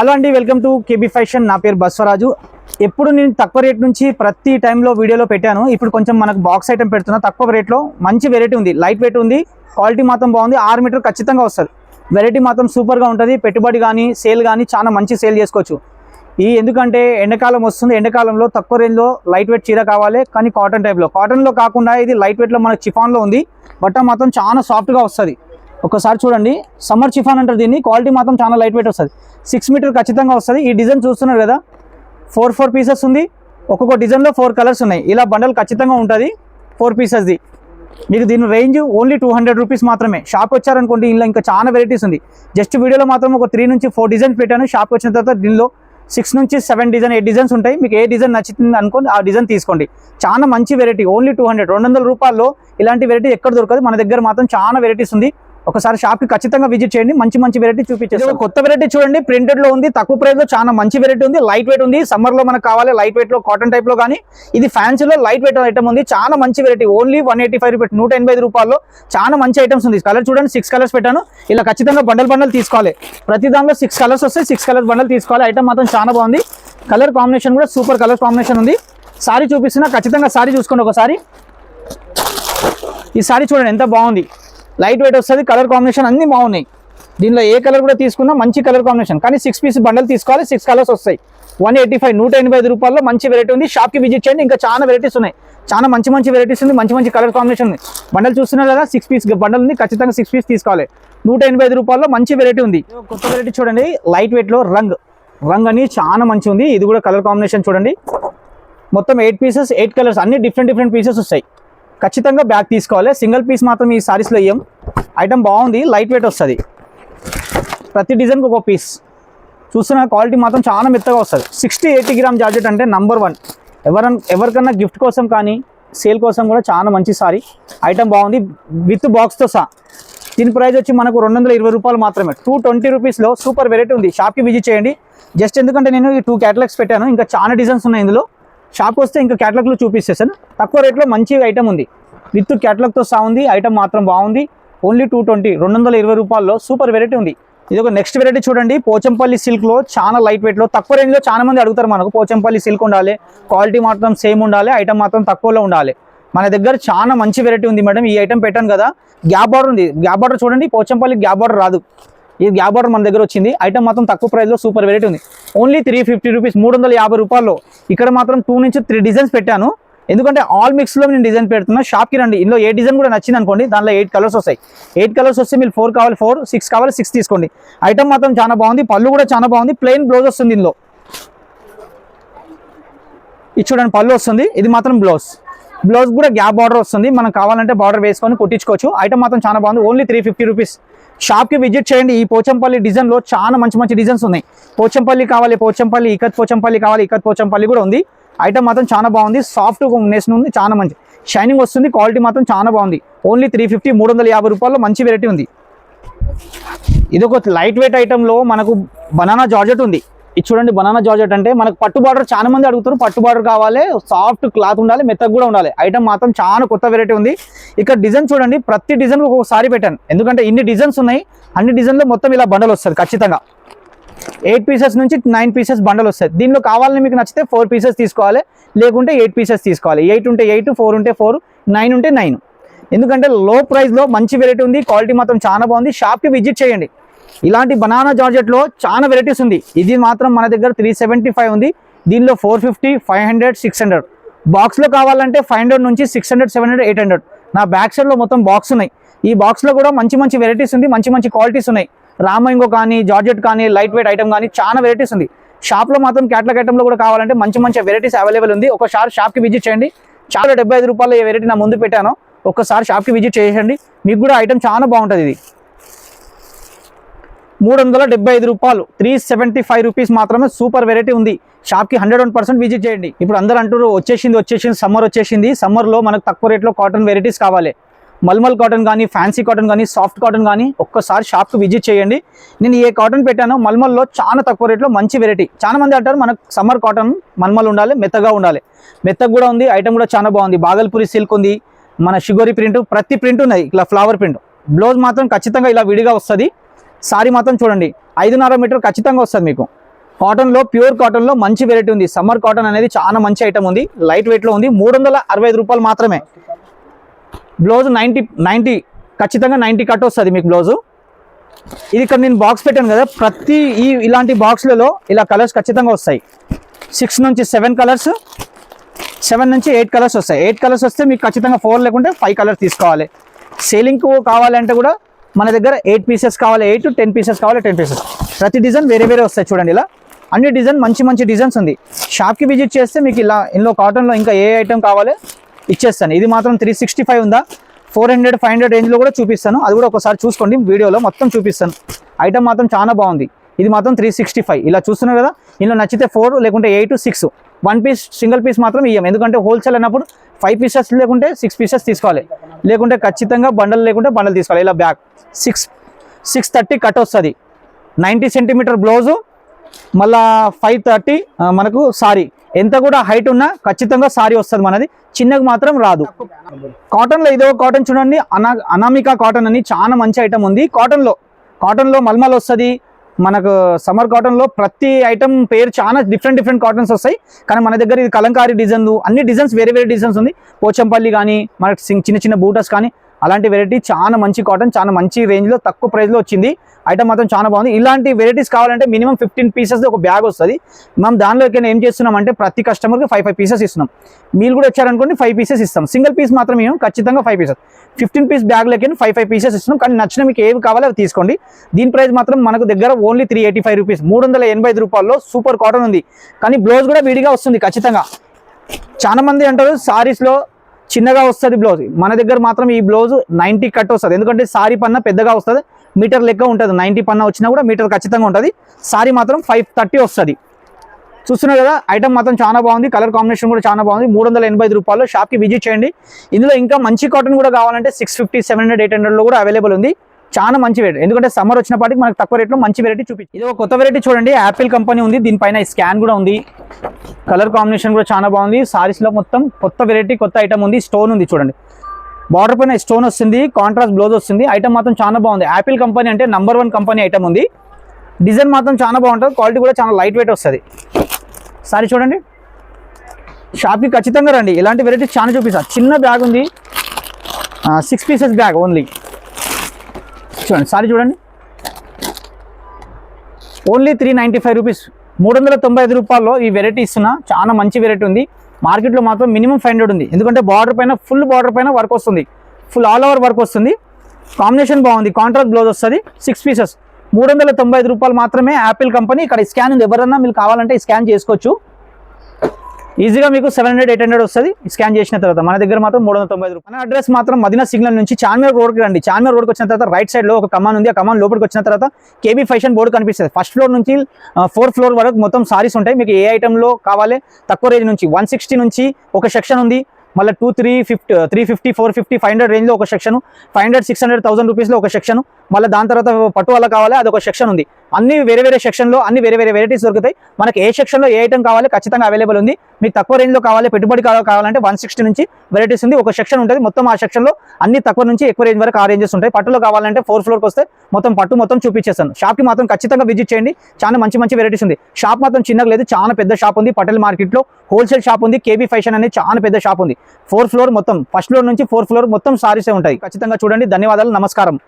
Hello అండి welcome to KB fashion. నా పేరు బస్వరాజు. ఎప్పుడు నేను తక్కువ రేట్ నుంచి ప్రతి టైంలో వీడియోలో పెట్టాను. ఇప్పుడు కొంచెం మనకు బాక్స్ ఐటమ్ పెడుతున్నా. తక్కువ రేట్లో మంచి వెరైటీ ఉంది. లైట్ వెయిట్ ఉంది. క్వాలిటీ మాత్రం బాగుంది. ఆరు మీటర్ ఖచ్చితంగా వస్తుంది. వెరైటీ మాత్రం సూపర్గా ఉంటుంది. పెట్టుబడి కానీ సేల్ కానీ చాలా మంచి సేల్ చేసుకోవచ్చు. ఈ ఎందుకంటే ఎండాకాలం వస్తుంది. ఎండాకాలంలో తక్కువ రేంజ్లో లైట్ వెయిట్ చీర కావాలి. కానీ కాటన్ టైప్లో కాటన్లో కాకుండా ఇది లైట్ వెయిట్లో మనకు చిఫాన్లో ఉంది. బట్ట మాత్రం చాలా సాఫ్ట్గా వస్తుంది. ఒకసారి చూడండి. సమ్మర్ చిఫాన్ అంటారు దీన్ని. క్వాలిటీ మాత్రం చాలా లైట్ వెయిట్ వస్తుంది. సిక్స్ మీటర్ ఖచ్చితంగా వస్తుంది. ఈ డిజైన్ చూస్తున్నారు కదా? ఫోర్ ఫోర్ పీసెస్ ఉంది. ఒక్కొక్క డిజైన్లో ఫోర్ కలర్స్ ఉన్నాయి. ఇలా బండల్ ఖచ్చితంగా ఉంటుంది. ఫోర్ పీసెస్ది. మీకు దీని range only two hundred rupees మాత్రమే. షాప్ వచ్చారనుకోండి ఇందులో ఇంకా చాలా వెరైటీస్ ఉంది. జస్ట్ వీడియోలో మాత్రం ఒక త్రీ నుంచి ఫోర్ డిజైన్స్ పెట్టాను. షాప్ వచ్చిన తర్వాత దీనిలో సిక్స్ నుంచి సెవెన్ డిజైన్ ఎయిట్ డిజైన్స్ ఉంటాయి. మీకు ఏ డిజైన్ నచ్చుతుంది అనుకోండి ఆ డిజైన్ తీసుకోండి. చాలా మంచి వెరైటీ. Only two hundred. రెండు వందల రూపాయల్లో ఇలాంటి వెరైటీ ఎక్కడ దొరకదు. మన దగ్గర మాత్రం చాలా వెరైటీస్ ఉంది. ఒకసారి షాప్కి ఖచ్చితంగా విజిట్ చేయండి. మంచి మంచి వెరైటీ చూపించేది కొత్త వెరైటీ చూడండి. ప్రింటెడ్లో ఉంది తక్కువ ప్రైస్లో చాలా మంచి వెరైటీ ఉంది. లైట్ వెయిట్ ఉంది. సమ్మర్లో మనకు కావాలి లైట్ వెయిట్లో కాటన్ టైప్లో కానీ ఇది ఫ్యాన్సీ లో లైట్ వెయిట్ ఐటమ్ ఉంది. చాలా మంచి variety only one eighty five rupees నూట ఎనభై రూపాయల్లో చాలా మంచి ఐటమ్స్ ఉంది. కలర్ చూడండి సిక్స్ కలర్స్ పెట్టాను. ఇలా ఖచ్చితంగా బండల్ బండల్ తీసుకోవాలి. ప్రతి దానిలో సిక్స్ కలర్స్ వస్తాయి. సిక్స్ కలర్స్ బండల్ తీసుకోవాలి. ఐటమ్ మాత్రం చాలా బాగుంది. కలర్ కాంబినేషన్ కూడా సూపర్ కలర్ కాంబినేషన్ ఉంది. సారీ చూపిస్తున్నా. ఖచ్చితంగా సారీ చూసుకోండి ఒకసారి. ఈ సారీ చూడండి ఎంత బాగుంది. లైట్ వెయిట్ వస్తుంది కలర్ కాంబినేషన్ అన్ని బాగున్నాయి. దీనిలో ఏ కలర్ కూడా తీసుకున్నా మంచి కలర్ కాంబినేషన్. కానీ సిక్స్ పీస్ బండల్ తీసుకోవాలి సిక్స్ కలర్స్ వస్తాయి. వన్ ఎయిటీ ఫైవ్ నూట ఎనభై ఐదు రూపాయల్లో మంచి వెరైటీ ఉంది. షాప్కి విజిట్ చేయండి ఇంకా చాలా వెరైటీస్ ఉన్నాయి. చాలా మంచి మంచి వెరైటీస్ ఉంది మంచి మంచి కలర్ కాంబినేషన్ ఉంది. బండల్ చూస్తున్నారు కదా సిక్స్ పీస్ బండల్ ఉంది ఖచ్చితంగా సిక్స్ పీస్ తీసుకోవాలి. నూట ఎనభై ఐదు రూపాయల్లో మంచి వెరైటీ ఉంది. కొత్త వెరైటీ చూడండి లైట్ వెయిట్లో రంగ్. రంగ్ అని చాలా మంచి ఉంది. ఇది కూడా కలర్ కాంబినేషన్ చూడండి. మొత్తం ఎయిట్ పీసెస్ ఎయిట్ కలర్స్ అన్ని డిఫరెంట్ డిఫరెంట్ పీసెస్ వస్తాయి. ఖచ్చితంగా బ్యాగ్ తీసుకోవాలి. సింగిల్ పీస్ మాత్రం ఈ సారీస్లో ఇయ్యం. ఐటమ్ బాగుంది లైట్ వెయిట్ వస్తుంది. ప్రతి డిజైన్కి ఒక పీస్. చూస్తున్న క్వాలిటీ మాత్రం చాలా మెత్తగా వస్తుంది. సిక్స్టీ ఎయిటీ గ్రామ్ జార్జెట్ అంటే నంబర్ వన్ ఎవరన్ ఎవరికన్నా గిఫ్ట్ కోసం కానీ సేల్ కోసం కూడా చాలా మంచి సారీ. ఐటమ్ బాగుంది విత్ బాక్స్తో సహా. దీని ప్రైస్ వచ్చి మనకు రెండు వందల ఇరవై రూపాయలు మాత్రమే. టూ ట్వంటీ రూపీస్లో సూపర్ వెరైటీ ఉంది. షాప్కి విజిట్ చేయండి. జస్ట్ ఎందుకంటే నేను ఈ టూ క్యాటలాగ్స్ పెట్టాను. ఇంకా చాలా డిజైన్స్ ఉన్నాయి ఇందులో. షాప్కి వస్తే ఇంకా క్యాటలాగ్లో చూపిస్తాను తక్కువ రేట్లో మంచి ఐటమ్ ఉంది. విత్ క్యాటలాగ్తో సా ఉంది ఐటమ్ మాత్రం బాగుంది. ఓన్లీ టూ ట్వంటీ రెండు వందల ఇరవై రూపాయల్లో సూపర్ వెరైటీ ఉంది. ఇది ఒక నెక్స్ట్ వెరైటీ చూడండి. పోచంపల్లి సిల్క్లో చాలా లైట్ వెయిట్లో తక్కువ రేంజ్లో చాలా మంది అడుగుతారు మనకు పోచంపల్లి సిల్క్ ఉండాలి క్వాలిటీ మాత్రం సేమ్ ఉండాలి ఐటమ్ మాత్రం తక్కువలో ఉండాలి. మన దగ్గర చాలా మంచి వెరైటీ ఉంది మేడం ఈ ఐటమ్ పెట్టాను కదా. గ్యాప్ బార్డర్ ఉంది. గ్యాప్ బార్డర్ చూడండి పోచంపల్లి గ్యాప్ బార్డర్ రాదు. ఈ గ్యాప్ బార్డర్ మన దగ్గర వచ్చింది. ఐటమ్ మాత్రం తక్కువ ప్రైస్లో సూపర్ వెరైటీ ఉంది. ఓన్లీ త్రీ ఫిఫ్టీ రూపీస్ మూడు వందల యాభై రూపాయల్లో ఇక్కడ మాత్రం టూ నుంచి త్రీ డిజైన్స్ పెట్టాను. ఎందుకంటే ఆల్ మిక్స్లో నేను డిజైన్ పెడుతున్నా. షాప్కి రండి. ఇందులో ఏ డిజైన్ కూడా నచ్చింది అనుకోండి దానిలో ఎయిట్ కలర్స్ వస్తాయి. ఎయిట్ కలర్స్ వస్తే మీరు ఫోర్ కావాలి ఫోర్ సిక్స్ కావాలి సిక్స్ తీసుకోండి. ఐటమ్ మాత్రం చాలా బాగుంది. పళ్ళు కూడా చాలా బాగుంది. ప్లెయిన్ బ్లౌజ్ వస్తుంది ఇందులో. ఇది చూడండి పళ్ళు వస్తుంది. ఇది మాత్రం బ్లౌజ్ బ్లౌజ్ కూడా గ్యాప్ బార్డర్ వస్తుంది. మనం కావాలంటే బార్డర్ వేసుకొని కుట్టించుకోవచ్చు. ఐటమ్ మాత్రం చాలా బాగుంది. ఓన్లీ త్రీ ఫిఫ్టీ రూపీస్ షాప్కి విజిట్ చేయండి. ఈ పోచంపల్లి డిజైన్లో చాలా మంచి మంచి డిజైన్స్ ఉన్నాయి. పోచంపల్లి కావాలి పోచంపల్లి ఇకత్ పోచంపల్లి కావాలి ఇకత్ పోచంపల్లి కూడా ఉంది. ఐటమ్ మాత్రం చాలా బాగుంది. సాఫ్ట్ నెస్ ఉంది. చాలా మంచి. షైనింగ్ వస్తుంది. క్వాలిటీ మాత్రం చాలా బాగుంది. ఓన్లీ త్రీ ఫిఫ్టీ మూడు వందల యాభై రూపాయల్లో మంచి వెరైటీ ఉంది. ఇది ఒక లైట్ వెయిట్ ఐటెంలో మనకు బనానా జార్జెట్ ఉంది. ఇది చూడండి బనానా జార్జెట్ అంటే మనకు పట్టు బార్డర్ చాలా మంది అడుగుతారు పట్టు బార్డర్ కావాలి సాఫ్ట్ క్లాత్ ఉండాలి మెత్తగా కూడా ఉండాలి. ఐటమ్ మాత్రం చాలా కొత్త వెరైటీ ఉంది. ఇక్కడ డిజైన్ చూడండి ప్రతి డిజైన్ ఒక్కొక్కసారి పెట్టాను. ఎందుకంటే ఇన్ని డిజైన్స్ ఉన్నాయి అన్ని డిజైన్లో మొత్తం ఇలా బండలు వస్తుంది ఖచ్చితంగా. ఎయిట్ పీసెస్ నుంచి నైన్ పీసెస్ బండలు వస్తాయి దీనిలో కావాలని మీకు నచ్చితే ఫోర్ పీసెస్ తీసుకోవాలి లేకుంటే ఎయిట్ పీసెస్ తీసుకోవాలి. ఎయిట్ ఉంటే ఎయిట్ ఫోర్ ఉంటే ఫోర్ నైన్ ఉంటే నైన్ ఎందుకంటే లో ప్రైస్లో మంచి వెరైటీ ఉంది క్వాలిటీ మాత్రం చాలా బాగుంది. షాప్కి విజిట్ చేయండి. ఇలాంటి బనానా జార్జెట్లో చాలా వెరైటీస్ ఉంది. ఇది మాత్రం మన దగ్గర త్రీ సెవెంటీ ఫైవ్ ఉంది. దీనిలో four fifty five hundred six hundred బాక్స్లో కావాలంటే ఫైవ్ హండ్రెడ్ నుంచి six hundred seven hundred eight hundred నా బ్యాక్ సైడ్లో మొత్తం బాక్స్ ఉన్నాయి. ఈ బాక్స్లో కూడా మంచి మంచి వెరైటీస్ ఉంది మంచి మంచి క్వాలిటీస్ ఉన్నాయి. రామంగో కానీ జార్జెట్ కానీ లైట్ వెయిట్ ఐటమ్ కానీ చాలా వెరైటీస్ ఉంది. షాప్లో మాత్రం క్యాట్లాగ్ ఐటమ్లో కూడా కావాలంటే మంచి మంచి వెరైటీస్ అవైలబుల్ ఉంది. ఒకసారి షాప్కి విజిట్ చేయండి. చాలా డెబ్బై ఐదు రూపాయలు ఈ వెరైటీ నా ముందు పెట్టాను. ఒక్కసారి షాప్కి విజిట్ చేయండి. మీకు కూడా ఐటమ్ చాలా బాగుంటుంది ఇది. మూడు వందల డెబ్బై ఐదు రూపాయలు. త్రీ సెవెంటీ ఫైవ్ రూపీస్ మాత్రమే సూపర్ వెరైటీ ఉంది. షాప్కి హండ్రెడ్ వన్ పర్సెంట్ విజిట్ చేయండి. ఇప్పుడు అందరూ అంటారు వచ్చేసింది వచ్చేసింది సమ్మర్ వచ్చేసింది. సమ్మర్లో మనకు తక్కువ రేట్లో కాటన్ వెరైటీస్ కావాలి. మల్మల్ కాటన్ కానీ ఫ్యాన్సీ కాటన్ కానీ సాఫ్ట్ కాటన్ కానీ ఒక్కసారి షాప్కి విజిట్ చేయండి. నేను ఏ కాటన్ పెట్టానో మల్మల్లో చాలా తక్కువ రేట్లో మంచి వెరైటీ. చాలా మంది అంటారు మనకు సమ్మర్ కాటన్ మల్మల్ ఉండాలి మెత్తగా ఉండాలి. మెత్తగా కూడా ఉంది ఐటమ్ కూడా చాలా బాగుంది. బాగల్పూరి సిల్క్ ఉంది మన షుగరి ప్రింట్ ప్రతి ప్రింట్ ఉన్నాయి ఇట్లా ఫ్లవర్ ప్రింట్. బ్లౌజ్ మాత్రం ఖచ్చితంగా ఇలా విడిగా వస్తుంది. సారీ మాత్రం చూడండి. ఐదున్నర మీటర్ ఖచ్చితంగా వస్తుంది మీకు. కాటన్లో ప్యూర్ కాటన్లో మంచి వెరైటీ ఉంది. సమ్మర్ కాటన్ అనేది చాలా మంచి ఐటమ్ ఉంది. లైట్ వెయిట్లో ఉంది. మూడు వందల అరవై ఐదు రూపాయలు మాత్రమే. బ్లౌజ్ నైంటీ నైంటీ ఖచ్చితంగా నైంటీ కట్ వస్తుంది మీకు బ్లౌజు ఇది ఇక్కడ నేను బాక్స్ పెట్టాను కదా. ప్రతి ఈ ఇలాంటి బాక్స్లలో ఇలా కలర్స్ ఖచ్చితంగా వస్తాయి. సిక్స్ నుంచి సెవెన్ కలర్స్ సెవెన్ నుంచి ఎయిట్ కలర్స్ వస్తాయి. ఎయిట్ కలర్స్ వస్తే మీకు ఖచ్చితంగా ఫోర్ లేకుంటే ఫైవ్ కలర్స్ తీసుకోవాలి. సేలింగ్కు కావాలంటే కూడా మన దగ్గర ఎయిట్ పీసెస్ కావాలి ఎయిట్ టెన్ పీసెస్ కావాలి టెన్ పీసెస్ ప్రతి డిజైన్ వేరే వేరే వస్తాయి చూడండి ఇలా. అన్ని డిజైన్ మంచి మంచి డిజైన్స్ ఉంది. షాప్కి విజిట్ చేస్తే మీకు ఇలా ఇందులో కాటన్లో ఇంకా ఏ ఐటమ్ కావాలో ఇచ్చేస్తాను. ఇది మాత్రం త్రీ సిక్స్టీ ఫైవ్ ఉందా ఫోర్ హండ్రెడ్ ఫైవ్ హండ్రెడ్ రేంజ్లో కూడా చూపిస్తాను. అది కూడా ఒకసారి చూసుకోండి వీడియోలో మొత్తం చూపిస్తాను. ఐటమ్ మాత్రం చాలా బాగుంది. ఇది మాత్రం త్రీ సిక్స్టీ ఫైవ్ ఇలా చూస్తున్నారు కదా ఇందులో నచ్చితే ఫోర్ లేకుంటే eight six one piece single piece మాత్రం ఇయ్యం. ఎందుకంటే హోల్సేల్ అన్నప్పుడు ఫైవ్ పీసెస్ లేకుంటే సిక్స్ పీసెస్ తీసుకోవాలి. లేకుంటే ఖచ్చితంగా బండలు లేకుంటే బండలు తీసుకోవాలి. ఇలా back six six thirty cut వస్తుంది. నైంటీ సెంటీమీటర్ బ్లౌజు మళ్ళా ఫైవ్ థర్టీ మనకు సారీ ఎంత కూడా హైట్ ఉన్నా ఖచ్చితంగా సారీ వస్తుంది మనది. చిన్నకు మాత్రం రాదు. కాటన్లో ఇదో కాటన్ చూడండి. అనా అనామికా కాటన్ అని చాలా మంచి ఐటమ్ ఉంది. కాటన్లో కాటన్లో మల్మల్ వస్తుంది. మనకు సమ్మర్ కాటన్లో ప్రతి ఐటమ్ పేరు చాలా డిఫరెంట్ డిఫరెంట్ కాటన్స్ వస్తాయి. కానీ మన దగ్గర ఇది కలంకారీ డిజైన్లు అన్ని డిజైన్స్ వేరే వేరే డిజైన్స్ ఉంది. పోచంపల్లి కానీ మనకి చిన్న చిన్న బూటస్ కానీ అలాంటి వెరైటీ చాలా మంచి కాటన్ చాలా మంచి రేంజ్లో తక్కువ ప్రైస్లో వచ్చింది. ఐటమ్ మాత్రం చాలా బాగుంది. ఇలాంటి వెరైటీస్ కావాలంటే మినిమం ఫిఫ్టీన్ పీసెస్ ఒక బ్యాగ్ వస్తుంది. మనం దానిలోకైనా ఏం చేస్తున్నాం అంటే ప్రతి కస్టమర్కి ఫైవ్ ఫైవ్ పీసెస్ ఇస్తున్నాం. మీరు కూడా వచ్చారనుకోండి ఫైవ్ పీసెస్ ఇస్తాం. సింగిల్ పీస్ మాత్రం మేము ఖచ్చితంగా ఫైవ్ పీసెస్ ఫిఫ్టీన్ పీస్ బ్యాగ్లకి ఫైవ్ ఫైవ్ పీసెస్ ఇస్తున్నాం. కానీ నచ్చిన మీకు ఏవి కావాలో అవి తీసుకోండి. దీని ప్రైస్ మాత్రం మనకు దగ్గర only three eighty five rupees మూడు వందల ఎనభై ఐదు రూపాయల్లో సూపర్ కాటన్ ఉంది. కానీ బ్లౌజ్ కూడా విడిగా వస్తుంది ఖచ్చితంగా. చాలా మంది అంటారు శారీస్లో చిన్నగా వస్తుంది బ్లౌజ్ మన దగ్గర మాత్రం ఈ బ్లౌజ్ నైంటీ కట్ వస్తుంది. ఎందుకంటే సారీ పన్న పెద్దగా వస్తుంది. మీటర్ లెక్క ఉంటుంది. నైంటీ పన్న వచ్చినా కూడా మీటర్ ఖచ్చితంగా ఉంటుంది. సారీ మాత్రం ఫైవ్ థర్టీ వస్తుంది. చూస్తున్నారు కదా ఐటమ్ మాత్రం చాలా బాగుంది. కలర్ కాంబినేషన్ కూడా చాలా బాగుంది. మూడు వందల ఎనభై ఐదు రూపాయలు షాప్కి విజిట్ చేయండి. ఇందులో ఇంకా మంచి కాటన్ కూడా కావాలంటే six fifty seven hundred eight హండ్రెడ్లో కూడా అవైలబుల్ ఉంది. చాలా మంచి వెరైటీ ఎందుకంటే సమ్మర్ వచ్చినప్పటికి మనకు తక్కువ రేట్లో మంచి వెరైటీ చూపించి ఇది ఒక కొత్త వెరైటీ చూడండి. యాపిల్ కంపెనీ ఉంది. దీనిపైన స్కాన్ కూడా ఉంది. కలర్ కాంబినేషన్ కూడా చాలా బాగుంది. సారీస్లో మొత్తం కొత్త వెరైటీ కొత్త ఐటమ్ ఉంది. స్టోన్ ఉంది చూడండి. బార్డర్ పైన స్టోన్ వస్తుంది. కాంట్రాస్ట్ బ్లౌజ్ వస్తుంది. ఐటమ్ మాత్రం చాలా బాగుంది. యాపిల్ కంపెనీ అంటే నంబర్ వన్ కంపెనీ ఐటమ్ ఉంది. డిజైన్ మాత్రం చాలా బాగుంటుంది. క్వాలిటీ కూడా చాలా లైట్ వెయిట్ వస్తుంది. సారీ చూడండి. షాప్కి ఖచ్చితంగా రండి. ఇలాంటి వెరైటీ చాలా చూపిస్తాను చిన్న బ్యాగ్ ఉంది. సిక్స్ పీసెస్ బ్యాగ్ ఓన్లీ చూడండి సారీ చూడండి. Only three ninety five rupees మూడు వందల తొంభై ఐదు రూపాయల్లో ఈ వెరైటీ ఇస్తున్నా. చాలా మంచి వెరైటీ ఉంది. మార్కెట్లో మాత్రం మినిమం ఫైవ్ హండ్రెడ్ ఉంది. ఎందుకంటే బార్డర్ పైన ఫుల్ బార్డర్ పైన వర్క్ వస్తుంది. ఫుల్ ఆల్ ఓవర్ వర్క్ వస్తుంది. కాంబినేషన్ బాగుంది. కాంట్రాక్ట్ బ్లౌజ్ వస్తుంది. సిక్స్ పీసెస్ మూడు వందల తొంభై ఐదు రూపాయలు మాత్రమే యాపిల్ కంపెనీ ఇక్కడ స్కాన్ ఉంది. ఎవరన్నా మీకు కావాలంటే స్కాన్ చేసుకోవచ్చు. ఈజీగా మీకు సెవెన్ హండ్రెడ్ ఎయిట్ హండ్రెడ్ వస్తుంది. స్కాన్ చేసిన తర్వాత మన దగ్గర మాత్రం మూడు వందల తొంభై రూపాయలు. మన అడ్రస్ మాత్రం మదీనా సిగ్నల్ నుంచి చార్మినార్ రోడ్కి రండి. చార్మినార్ రోడ్కి వచ్చిన తర్వాత రైట్ సైడ్లో ఒక కమాన్ ఉంది. ఆ కమాన్ లోపలికి వచ్చిన తర్వాత కేబీ ఫ్యాషన్ బోర్డు కనిపిస్తుంది. ఫస్ట్ ఫ్లోర్ నుంచి ఫోర్త్ ఫ్లోర్ వరకు మొత్తం సారీస్ ఉంటాయి. మీకు ఏ ఐటెంలో కావాలి తక్కువ రేంజ్ నుంచి వన్ సిక్స్టీ నుంచి ఒక సెక్షన్ ఉంది. మళ్ళీ two three fifty three fifty four fifty five hundred రేంజ్లో ఒక section five hundred six hundred thousand రూపీస్లో ఒక సెక్షన్ మళ్ళీ దాని తర్వాత పట్టు వల్ల కావాలి అది ఒక సెక్షన్ ఉంది. అన్ని వేరే వేరే సెక్షన్లో అన్ని వేరే వేరే వెరైటీస్ దొరుకుతాయి. మనకి ఏ సెక్షన్లో ఏ ఐటమ్ కావాలి ఖచ్చితంగా అవైలబుల్ ఉంది. మీకు తక్కువ రేంజ్లో కావాలి పెట్టుబడి కావాలంటే వన్ సిక్స్టీ నుంచి వెరైటీస్ ఉంది. ఒక సెక్షన్ ఉంటుంది. మొత్తం ఆ సెక్షన్లో అన్ని తక్కువ నుంచి ఎక్కువ రేంజ్ వరకు ఆ రేంజెస్ ఉంటాయి. పట్టులో కావాలంటే ఫోర్ ఫ్లోర్కి వస్తే మొత్తం పట్టు మొత్తం చూపించేస్తాను. షాప్కి మాత్రం ఖచ్చితంగా విజిట్ చేయండి. చాలా మంచి మంచి వెరైటీస్ ఉంది. షాప్ మాత్రం చిన్నగా లేదు చాలా పెద్ద షాప్ ఉంది. పటేల్ మార్కెట్లో హోల్సేల్ షాప్ ఉంది. కేబీ ఫ్యాషన్ అనేది చాలా పెద్ద షాప్ ఉంది. ఫోర్ ఫ్లోర్ మొత్తం ఫస్ట్ ఫ్లోర్ నుంచి ఫోర్ ఫ్లోర్ మొత్తం సారీసే ఉంటాయి. ఖచ్చితంగా చూడండి. ధన్యవాదాలు. నమస్కారం.